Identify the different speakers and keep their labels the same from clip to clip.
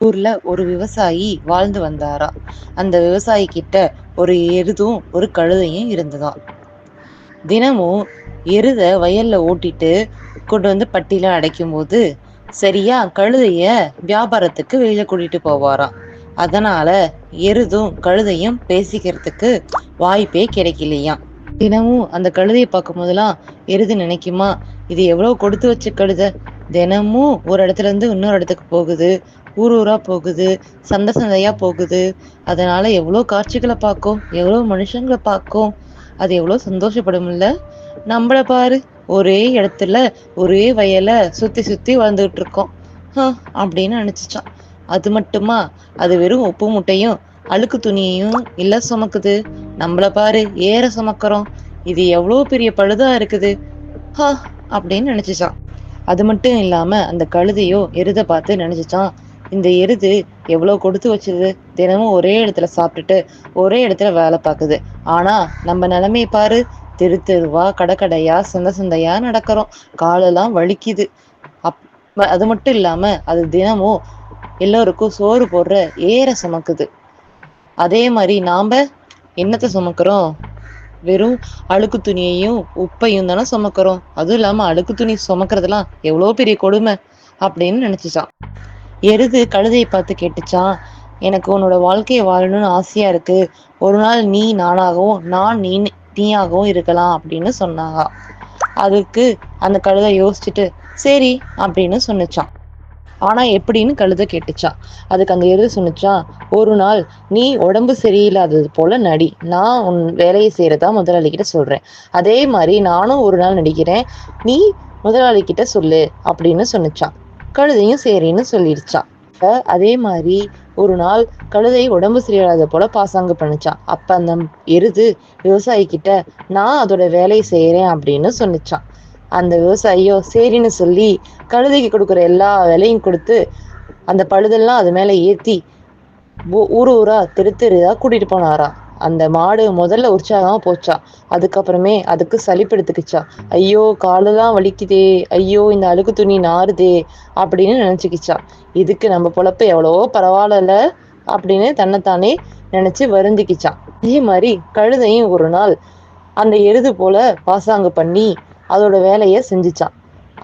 Speaker 1: ஊர்ல ஒரு விவசாயி வாழ்ந்து வந்தாரா? அந்த விவசாயி கிட்ட ஒரு எருதும் ஒரு கழுதையும் இருந்ததாம். தினமும் எருத வயல்ல ஓட்டிட்டு கொண்டு வந்து பட்டியில அடைக்கும் போது சரியா கழுதைய வியாபாரத்துக்கு வெளியில கூட்டிட்டு போவாராம். அதனால எருதும் கழுதையும் பேசிக்கிறதுக்கு வாய்ப்பே கிடைக்கலையாம். தினமும் அந்த கழுதையை பார்க்கும் போதெல்லாம் எருது நினைக்குமா? இது எவ்வளவு கொடுத்து வச்ச கழுதை? தினமும் ஒரு இடத்துல இருந்து இன்னொரு இடத்துக்கு போகுது. ஊர் ஊரா போகுது சந்தை சந்தையா போகுது. அதனால எவ்வளோ காட்சிகளை பார்க்கும் எவ்வளோ மனுஷங்களை பார்க்கும் அது எவ்வளோ சந்தோஷப்படும் இல்லை நம்மள பாரு ஒரே இடத்துல ஒரே வயலை சுத்தி சுத்தி வளர்ந்துக்கிட்டு இருக்கோம். அப்படின்னு நினைச்சிச்சான். அது மட்டுமா? அது வெறும் உப்பு முட்டையும் அழுக்கு துணியையும் இல்ல சுமக்குது. நம்மள பாரு ஏற சுமக்கிறோம். இது எவ்வளோ பெரிய பழுதா இருக்குது. ஹா அப்படின்னு நினைச்சிச்சான். அது மட்டும் இல்லாம அந்த கழுதையோ எருத பார்த்து நினைச்சிச்சான். இந்த எருது எவ்வளோ கொடுத்து வச்சது? தினமும் ஒரே இடத்துல சாப்பிட்டுட்டு ஒரே இடத்துல வேலை பார்க்குது. ஆனால் நம்ம நிலைமைய பாரு. தெரு தெருவா கடக்கடையா சந்தை சந்தையா நடக்கிறோம். காலெல்லாம் வலிக்குது. அப் அது மட்டும் இல்லாம அது தினமும் எல்லோருக்கும் சோறு போடுற ஏற சுமக்குது. அதே மாதிரி நாம என்னத்தை சுமக்கிறோம்? வெறும் அழுக்கு துணியையும் உப்பையும் தானே சுமக்கிறோம். அதுவும் இல்லாம அழுக்கு துணி சுமக்கிறதுலாம் எவ்வளோ பெரிய கொடுமை அப்படின்னு நினைச்சிச்சான் எருது கழுதையை பார்த்து கேட்டுச்சான். எனக்கு உன்னோட வாழ்க்கையை வாழணும்னு ஆசையா இருக்கு. ஒரு நாள் நீ நானாகவும் நான் நீ நீயாகவும் இருக்கலாம் அப்படின்னு சொன்னாங்க. அதுக்கு அந்த கழுதை யோசிச்சுட்டு சரி அப்படின்னு சொன்னிச்சான். ஆனா எப்படின்னு கழுத கேட்டுச்சான் அதுக்கு அந்த எருது சொன்னிச்சான் ஒரு நாள் நீ உடம்பு சரியில்லாதது போல நடி. நான் உன் வேலையை செய்யறதா முதலாளிகிட்ட சொல்றேன். அதே மாதிரி நானும் ஒரு நாள் நடிக்கிறேன். நீ முதலாளிகிட்ட சொல்லு அப்படின்னு சொன்னிச்சான். கழுதையும் சரின்னு சொல்லிடுச்சான் அதே மாதிரி ஒரு நாள் கழுதை உடம்பு சரியில்லாத போல பாசாங்கு பண்ணிச்சான் அப்ப அந்த எருது விவசாயி கிட்ட நான் அதோட வேலையை செய்யறேன் அப்படின்னு சொன்னிச்சான் அந்த விவசாயியோ சரின்னு சொல்லி கழுதைக்கு கொடுக்குற எல்லா வேலையும் கொடுத்து அந்த பழுதெல்லாம் அது மேல ஏத்தி ஊர் ஊரா தெரு தெருதா கூட்டிட்டு போனாரா. அந்த மாடு முதல்ல உற்சாகமாக போச்சா. அதுக்கப்புறமே அதுக்கு சளிப்பெடுத்துக்குச்சா ஐயோ காலெல்லாம் வலிக்குதே. ஐயோ இந்த அழுக்கு துணி நாறுதே அப்படின்னு நினச்சிக்கிச்சா. இதுக்கு நம்ம பொழப்பு எவ்வளவோ பரவாயில்ல அப்படின்னு தன்னைத்தானே நினச்சி வருந்திக்கிச்சான் அதே மாதிரி கழுதையும் ஒரு நாள் அந்த எருது போல பாசாங்கு பண்ணி அதோட வேலையை செஞ்சுச்சான்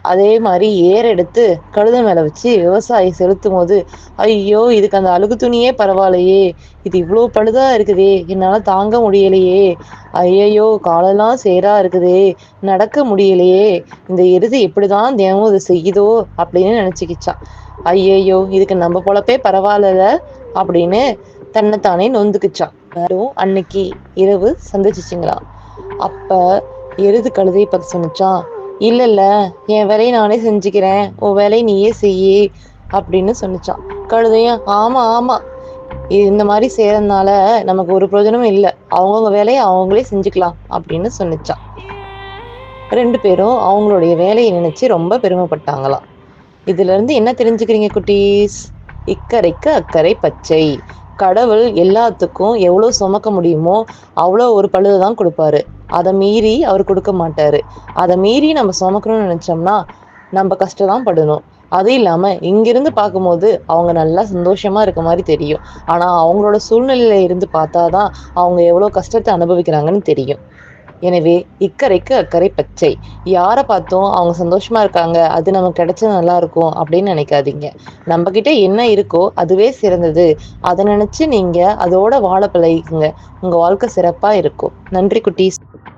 Speaker 1: அதே மாதிரி ஏர் எடுத்து கழுத மேல வச்சு விவசாயி செலுத்தும் போது ஐயோ இதுக்கு அந்த அழுகு துணியே பரவாயில்லையே இது இவ்வளோ பழுதா இருக்குதே என்னால தாங்க முடியலையே ஐயையோ காலெல்லாம் சேரா இருக்குதே நடக்க முடியலையே இந்த எருது எப்படிதான் தினமும் இது செய்யுதோ அப்படின்னு நினைச்சுக்கிச்சான் ஐயையோ இதுக்கு நம்ம பொழப்பே பரவாயில்ல அப்படின்னு தன்னைத்தானே நொந்துக்குச்சான் அன்னைக்கு இரவு சந்திச்சிச்சிங்களா. அப்ப எருது கழுதை பத்தி சொன்னிச்சான் இல்ல இல்ல என் வேலையை நானே செஞ்சுக்கிறேன் உன் வேலையை நீயே செய்யி அப்படின்னு சொன்னிச்சான். கழுதையும் ஆமா ஆமா. இந்த மாதிரி செய்யறதுனால நமக்கு ஒரு பிரயோஜனமும் இல்லை. அவங்கவுங்க வேலையை அவங்களே செஞ்சுக்கலாம் அப்படின்னு சொன்னிச்சான். ரெண்டு பேரும் அவங்களுடைய வேலையை நினைச்சு ரொம்ப பெருமைப்பட்டாங்களாம். இதுல இருந்து என்ன தெரிஞ்சுக்கிறீங்க குட்டீஸ்? இக்கரைக்கு அக்கறை பச்சை. கடவுள் எல்லாத்துக்கும் எவ்வளோ சுமக்க முடியுமோ அவ்வளோ ஒரு பழுது தான் கொடுப்பாரு. அதை மீறி அவர் கொடுக்க மாட்டாரு. அதை மீறி நம்ம சுமக்கணும்னு நினச்சோம்னா நம்ம கஷ்டம் தான் படணும். அது இல்லாமல் இங்கிருந்து பார்க்கும்போது அவங்க நல்லா சந்தோஷமா இருக்க மாதிரி தெரியும். ஆனால் அவங்களோட சூழ்நிலையில இருந்து பார்த்தா தான் அவங்க எவ்வளோ கஷ்டத்தை அனுபவிக்கிறாங்கன்னு தெரியும். எனவே இக்கரைக்கு அக்கறை பச்சை. யாரை பார்த்தோம்? அவங்க சந்தோஷமா இருக்காங்க. அது நமக்கு கிடைச்சா நல்லா இருக்கும் அப்படின்னு நினைக்காதீங்க. நம்ம கிட்ட என்ன இருக்கோ அதுவே சிறந்தது. அதை நினைச்சு நீங்க அதோட வாழ பழகிக்குங்க. உங்க வாழ்க்கை சிறப்பா இருக்கும். நன்றி குட்டீஸ்.